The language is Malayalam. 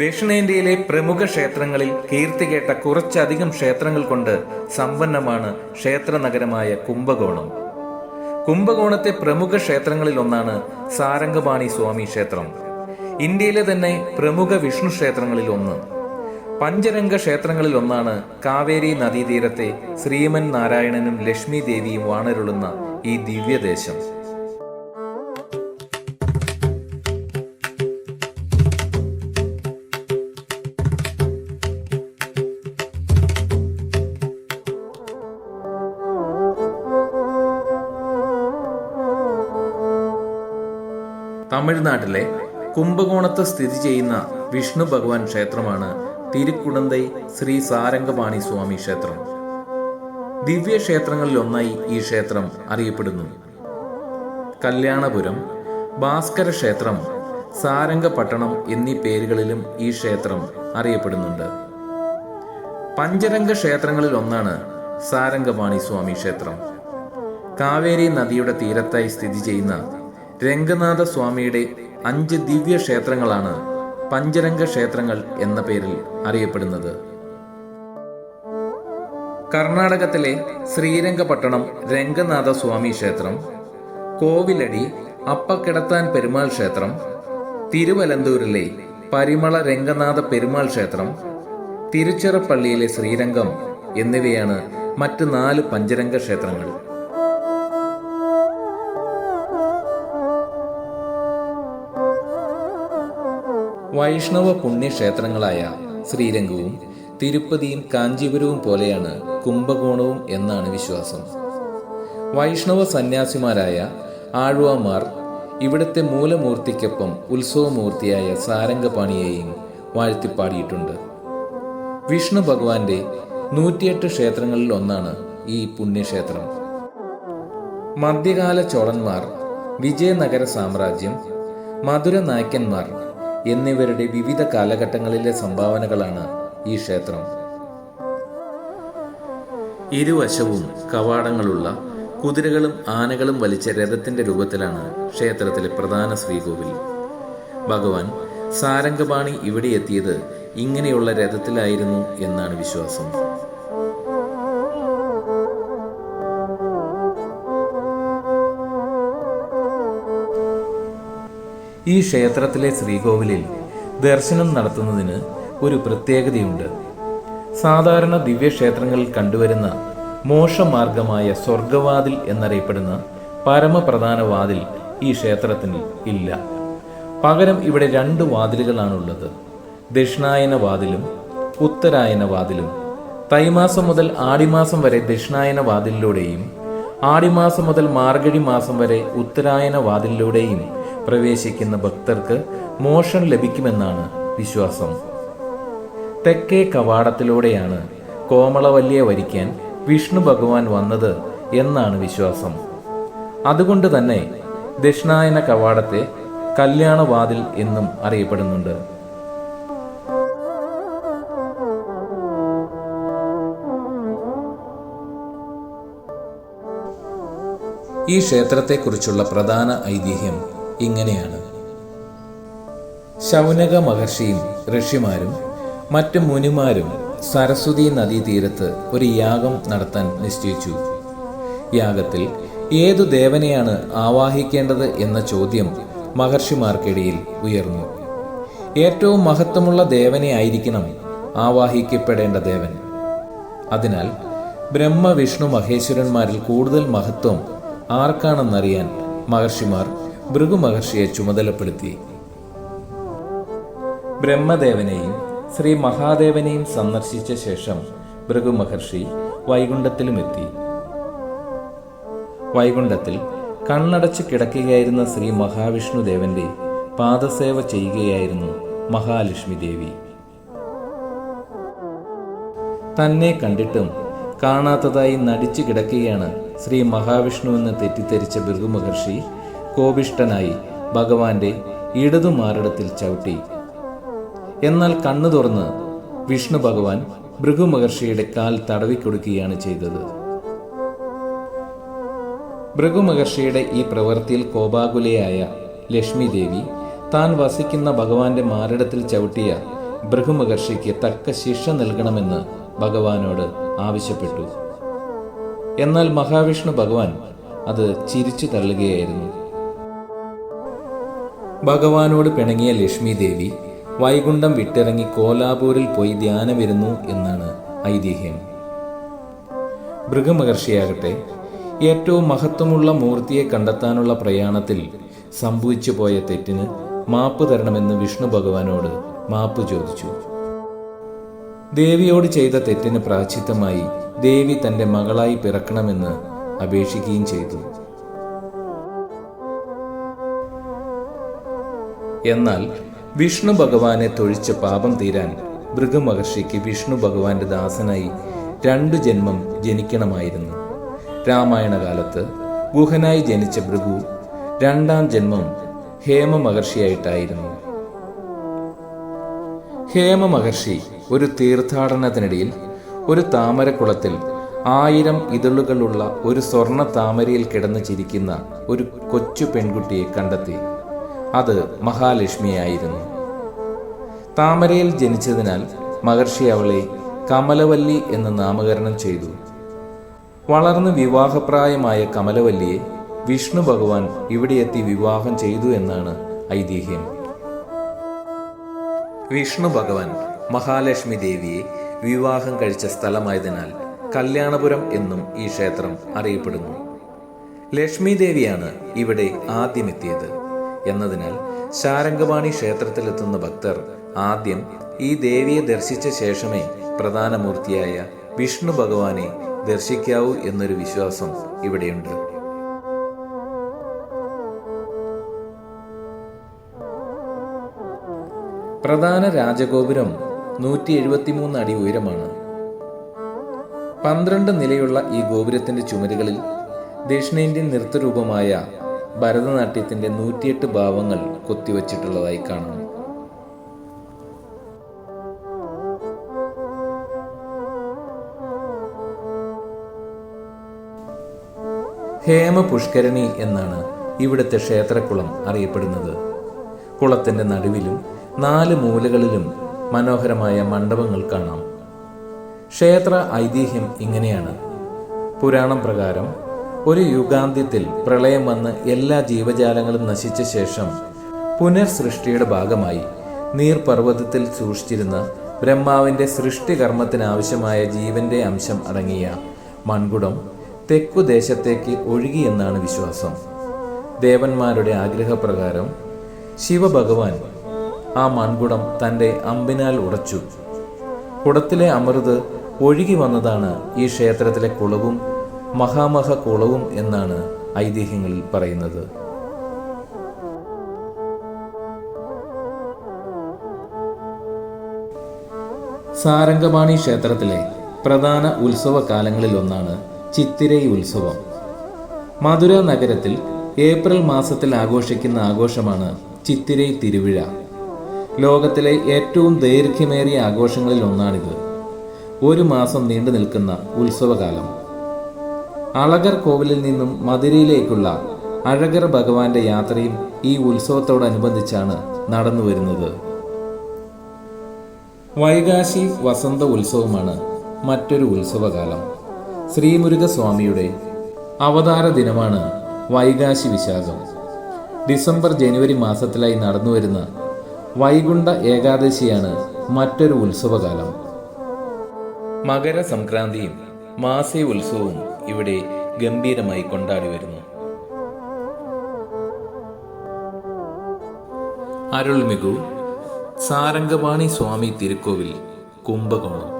ദക്ഷിണേന്ത്യയിലെ പ്രമുഖ ക്ഷേത്രങ്ങളിൽ കീർത്തികേട്ട കുറച്ചധികം ക്ഷേത്രങ്ങൾ കൊണ്ട് സമ്പന്നമാണ് ക്ഷേത്ര നഗരമായ കുംഭകോണം. കുംഭകോണത്തെ പ്രമുഖ ക്ഷേത്രങ്ങളിൽ ഒന്നാണ് സാരംഗപാണി സ്വാമി ക്ഷേത്രം. ഇന്ത്യയിലെ തന്നെ പ്രമുഖ വിഷ്ണു ക്ഷേത്രങ്ങളിൽ ഒന്ന്. പഞ്ചരംഗ ക്ഷേത്രങ്ങളിൽ ഒന്നാണ് കാവേരി നദീതീരത്തെ ശ്രീമൻ നാരായണനും ലക്ഷ്മി ദേവിയും വാണരുളുന്ന ഈ ദിവ്യദേശം. തമിഴ്നാട്ടിലെ കുംഭകോണത്ത് സ്ഥിതി ചെയ്യുന്ന വിഷ്ണു ഭഗവാൻ ക്ഷേത്രമാണ് തിരുക്കുടന്തൈ ശ്രീ സാരംഗപാണി സ്വാമി ക്ഷേത്രം. ദിവ്യ ക്ഷേത്രങ്ങളിൽ ഒന്നായി ഈ ക്ഷേത്രം അറിയപ്പെടുന്നു. കല്യാണപുരം ഭാസ്കര ക്ഷേത്രം സാരംഗപട്ടണം എന്നീ പേരുകളിലും ഈ ക്ഷേത്രം അറിയപ്പെടുന്നുണ്ട്. പഞ്ചരംഗ ക്ഷേത്രങ്ങളിൽ ഒന്നാണ് സാരംഗപാണി സ്വാമി ക്ഷേത്രം. കാവേരി നദിയുടെ തീരത്തായി സ്ഥിതി ചെയ്യുന്ന രംഗനാഥ സ്വാമിയുടെ അഞ്ച് ദിവ്യ ക്ഷേത്രങ്ങളാണ് പഞ്ചരംഗ ക്ഷേത്രങ്ങൾ എന്ന പേരിൽ അറിയപ്പെടുന്നത്. കർണാടകത്തിലെ ശ്രീരംഗപട്ടണം രംഗനാഥ സ്വാമി ക്ഷേത്രം കോവിലടി അപ്പക്കിടത്താൻ പെരുമാൾ ക്ഷേത്രം തിരുവനന്തപുരിലെ പരിമള രംഗനാഥ പെരുമാൾ ക്ഷേത്രം തിരുച്ചിറപ്പള്ളിയിലെ ശ്രീരംഗം എന്നിവയാണ് മറ്റ് നാല് പഞ്ചരംഗ ക്ഷേത്രങ്ങൾ. വൈഷ്ണവ പുണ്യക്ഷേത്രങ്ങളായ ശ്രീരംഗവും തിരുപ്പതിയും കാഞ്ചീപുരവും പോലെയാണ് കുംഭകോണവും എന്നാണ് വിശ്വാസം. വൈഷ്ണവ സന്യാസിമാരായ ആഴുവമാർ ഇവിടുത്തെ മൂലമൂർത്തിക്കൊപ്പം ഉത്സവമൂർത്തിയായ സാരംഗപാണിയെയും വാഴ്ത്തിപ്പാടിയിട്ടുണ്ട്. വിഷ്ണു ഭഗവാന്റെ നൂറ്റിയെട്ട് ക്ഷേത്രങ്ങളിൽ ഒന്നാണ് ഈ പുണ്യക്ഷേത്രം. മധ്യകാല ചോളന്മാർ വിജയനഗര സാമ്രാജ്യം മധുര നായ്ക്കന്മാർ എന്നിവരുടെ വിവിധ കാലഘട്ടങ്ങളിലെ സംഭാവനകളാണ് ഈ ക്ഷേത്രം. ഇരുവശവും കവാടങ്ങളുള്ള കുതിരകളും ആനകളും വലിച്ച രഥത്തിന്റെ രൂപത്തിലാണ് ക്ഷേത്രത്തിലെ പ്രധാന ശ്രീകോവിൽ. ഭഗവാൻ സാരംഗപാണി ഇവിടെ എത്തിയത് ഇങ്ങനെയുള്ള രഥത്തിലായിരുന്നു എന്നാണ് വിശ്വാസം. ഈ ക്ഷേത്രത്തിലെ ശ്രീകോവിലിൽ ദർശനം നടത്തുന്നതിന് ഒരു പ്രത്യേകതയുണ്ട്. സാധാരണ ദിവ്യക്ഷേത്രങ്ങളിൽ കണ്ടുവരുന്ന മോശമാർഗമായ സ്വർഗവാതിൽ എന്നറിയപ്പെടുന്ന പരമപ്രധാന വാതിൽ ഈ ക്ഷേത്രത്തിന് ഇല്ല. പകരം ഇവിടെ രണ്ട് വാതിലുകളാണുള്ളത്. ദക്ഷിണായന വാതിലും ഉത്തരായന വാതിലും തൈമാസം മുതൽ ആടിമാസം വരെ ദക്ഷിണായന വാതിലിലൂടെയും ആടിമാസം മുതൽ മാർഗഴി മാസം വരെ ഉത്തരായന വാതിലിലൂടെയും പ്രവേശിക്കുന്ന ഭക്തർക്ക് മോക്ഷം ലഭിക്കുമെന്നാണ് വിശ്വാസം. തെക്കേ കവാടത്തിലൂടെയാണ് കോമളവല്ലിയെ വരിക്കാൻ വിഷ്ണു ഭഗവാൻ വന്നത് എന്നാണ് വിശ്വാസം. അതുകൊണ്ട് തന്നെ ദക്ഷിണായന കവാടത്തെ കല്യാണവാതിൽ എന്നും അറിയപ്പെടുന്നുണ്ട്. ഈ ക്ഷേത്രത്തെക്കുറിച്ചുള്ള പ്രധാന ഐതിഹ്യം ഇങ്ങനെയാണ്. ശൗനക മഹർഷിയും ഋഷിമാരും മറ്റു മുനിമാരും സരസ്വതി നദീതീരത്ത് ഒരു യാഗം നടത്താൻ നിശ്ചയിച്ചു. യാഗത്തിൽ ഏതു ദേവനെയാണ് ആവാഹിക്കേണ്ടത് എന്ന ചോദ്യം മഹർഷിമാർക്കിടയിൽ ഉയർന്നു. ഏറ്റവും മഹത്വമുള്ള ദേവനെ ആയിരിക്കണം ആവാഹിക്കപ്പെടേണ്ട ദേവൻ. അതിനാൽ ബ്രഹ്മ വിഷ്ണു മഹേശ്വരന്മാരിൽ കൂടുതൽ മഹത്വം ആർക്കാണെന്നറിയാൻ മഹർഷിമാർ ഭൃഗു മഹർഷിയെ ചുമതലപ്പെടുത്തി. ബ്രഹ്മദേവനെയും ശ്രീ മഹാദേവനെയും സന്ദർശിച്ച ശേഷം ഭൃഗു മഹർഷി വൈകുണ്ഠത്തിലുമെത്തി. വൈകുണ്ഠത്തിൽ കണ്ണടച്ച് കിടക്കുകയായിരുന്ന ശ്രീ മഹാവിഷ്ണുദേവന്റെ പാദസേവ ചെയ്യുകയായിരുന്നു മഹാലക്ഷ്മി ദേവി തന്നെ കണ്ടിട്ടും കാണാത്തതായി നടിച്ചു കിടക്കുകയാണ് ശ്രീ മഹാവിഷ്ണു എന്ന് തെറ്റിദ്ധരിച്ച ഭൃഗു മഹർഷി കോപിഷ്ടനായി ഭഗവാന്റെ ഇടതുമാറിടത്തിൽ ചവിട്ടി. എന്നാൽ കണ്ണു തുറന്ന് വിഷ്ണു ഭഗവാൻ ഭൃഗു മഹർഷിയുടെ കാൽ തടവിക്കൊടുക്കുകയാണ് ചെയ്തത്. ഭൃഗു മഹർഷിയുടെ ഈ പ്രവൃത്തിയിൽ കോപാകുലയായ ലക്ഷ്മി ദേവി താൻ വസിക്കുന്ന ഭഗവാന്റെ മാറിടത്തിൽ ചവിട്ടിയ ഭൃഗുമഹർഷിക്ക് തക്ക ശിക്ഷ നൽകണമെന്ന് ഭഗവാനോട് ആവശ്യപ്പെട്ടു. എന്നാൽ മഹാവിഷ്ണു ഭഗവാൻ അത് ചിരിച്ചു തള്ളുകയായിരുന്നു. ഭഗവാനോട് പിണങ്ങിയ ലക്ഷ്മി ദേവി വൈകുണ്ഠം വിട്ടിറങ്ങി കോലാപൂരിൽ പോയി ധ്യാനമിരുന്നു എന്നാണ് ഐതിഹ്യം. ഭൃഗമഹർഷിയാകട്ടെ ഏറ്റവും മഹത്വമുള്ള മൂർത്തിയെ കണ്ടെത്താനുള്ള പ്രയാണത്തിൽ സംഭവിച്ചു പോയ തെറ്റിന് മാപ്പ് തരണമെന്ന് വിഷ്ണു ഭഗവാനോട് മാപ്പ് ചോദിച്ചു. ദേവിയോട് ചെയ്ത തെറ്റിന് പ്രാചിത്തമായി ദേവി തന്റെ മകളായി പിറക്കണമെന്ന് അപേക്ഷിക്കുകയും ചെയ്തു. എന്നാൽ വിഷ്ണു ഭഗവാനെ തൊഴിച്ച പാപം തീരാൻ ഭൃഗമഹർഷിക്ക് വിഷ്ണു ഭഗവാന്റെ ദാസനായി രണ്ടു ജന്മം ജനിക്കണമായിരുന്നു. രാമായണ കാലത്ത് ഗുഹനായി ജനിച്ച ഭൃഗു രണ്ടാം ജന്മം ഹേമ മഹർഷിയായിട്ടായിരുന്നു ഹേമ മഹർഷി ഒരു തീർത്ഥാടനത്തിനിടയിൽ ഒരു താമരക്കുളത്തിൽ ആയിരം ഇതളുകളുള്ള ഒരു സ്വർണ താമരയിൽ കിടന്നു ചിരിക്കുന്ന ഒരു കൊച്ചു പെൺകുട്ടിയെ കണ്ടെത്തി. അത് മഹാലക്ഷ്മിയായിരുന്നു. താമരയിൽ ജനിച്ചതിനാൽ മഹർഷി അവളെ കമലവല്ലി എന്ന് നാമകരണം ചെയ്തു. വളർന്ന് വിവാഹപ്രായമായ കമലവല്ലിയെ വിഷ്ണു ഭഗവാൻ ഇവിടെയെത്തി വിവാഹം ചെയ്തു എന്നാണ് ഐതിഹ്യം. വിഷ്ണു ഭഗവാൻ മഹാലക്ഷ്മി ദേവിയെ വിവാഹം കഴിച്ച സ്ഥലമായതിനാൽ കല്യാണപുരം എന്നും ഈ ക്ഷേത്രം അറിയപ്പെടുന്നു. ലക്ഷ്മി ദേവിയാണ് ഇവിടെ ആദ്യമെത്തിയത്. എന്നതിനാൽ ശാരംഗവാണി ക്ഷേത്രത്തിലെത്തുന്ന ഭക്തർ ആദ്യം ഈ ദേവിയെ ദർശിച്ച ശേഷമേ പ്രധാന മൂർത്തിയായ വിഷ്ണു ഭഗവാനെ ദർശിക്കാവൂ എന്നൊരു വിശ്വാസം ഇവിടെയുണ്ട്. പ്രധാന രാജഗോപുരം നൂറ്റി എഴുപത്തിമൂന്ന് അടി ഉയരമാണ്. പന്ത്രണ്ട് നിലയുള്ള ഈ ഗോപുരത്തിന്റെ ചുമരുകളിൽ ദക്ഷിണേന്ത്യൻ നൃത്തരൂപമായ ഭരതനാട്യത്തിന്റെ നൂറ്റിയെട്ട് ഭാവങ്ങൾ കൊത്തിവച്ചിട്ടുള്ളതായി കാണുന്നു ഹേമ പുഷ്കരണി എന്നാണ് ഇവിടുത്തെ ക്ഷേത്രക്കുളം അറിയപ്പെടുന്നത്. കുളത്തിന്റെ നടുവിലും നാല് മൂലകളിലും മനോഹരമായ മണ്ഡപങ്ങൾ കാണാം. ക്ഷേത്ര ഐതിഹ്യം ഇങ്ങനെയാണ്. പുരാണം പ്രകാരം ഒരു യുഗാന്ത്യത്തിൽ പ്രളയം വന്ന് എല്ലാ ജീവജാലങ്ങളും നശിച്ച ശേഷം പുനർസൃഷ്ടിയുടെ ഭാഗമായി നീർപർവതത്തിൽ സൂക്ഷിച്ചിരുന്ന ബ്രഹ്മാവിന്റെ സൃഷ്ടികർമ്മത്തിനാവശ്യമായ ജീവന്റെ അംശം അടങ്ങിയ മൺകുടം തെക്കു ദേശത്തേക്ക് ഒഴുകിയെന്നാണ് വിശ്വാസം. ദേവന്മാരുടെ ആഗ്രഹപ്രകാരം ശിവഭഗവാൻ ആ മൺകുടം തന്റെ അമ്പിനാൽ ഉടച്ചു. കുടത്തിലെ അമൃത് ഒഴുകി വന്നതാണ് ഈ ക്ഷേത്രത്തിലെ കുളവും മഹാമഹ കുളവും എന്നാണ് ഐതിഹ്യങ്ങളിൽ പറയുന്നത്. സാരംഗപാണി ക്ഷേത്രത്തിലെ പ്രധാന ഉത്സവ കാലങ്ങളിൽ ഒന്നാണ് ചിത്തിരൈ ഉത്സവം. മധുര നഗരത്തിൽ ഏപ്രിൽ മാസത്തിൽ ആഘോഷിക്കുന്ന ആഘോഷമാണ് ചിത്തിരൈ തിരുവിഴ. ലോകത്തിലെ ഏറ്റവും ദൈർഘ്യമേറിയ ആഘോഷങ്ങളിൽ ഒന്നാണിത്. ഒരു മാസം നീണ്ടു നിൽക്കുന്ന ഉത്സവകാലം. അളകർ കോവിലിൽ നിന്നും മധുരയിലേക്കുള്ള അഴകർ ഭഗവാന്റെ യാത്രയും ഈ ഉത്സവത്തോടനുബന്ധിച്ചാണ് നടന്നു വരുന്നത്. വൈകാശി വസന്ത ഉത്സവമാണ് മറ്റൊരു ഉത്സവകാലം. ശ്രീമുരുകസ്വാമിയുടെ അവതാര ദിനമാണ് വൈകാശി വിശാഖം. ഡിസംബർ ജനുവരി മാസത്തിലായി നടന്നുവരുന്ന വൈകുണ്ഠ ഏകാദശിയാണ് മറ്റൊരു ഉത്സവകാലം. മകര മകരസംക്രാന്തിയും മാസേ ഉത്സവവും ഇവിടെ ഗംഭീരമായി കൊണ്ടാടി വരുന്നു. അരുൾമികു സാരംഗപാണി സ്വാമി തിരുക്കോവിൽ കുംഭകോണം.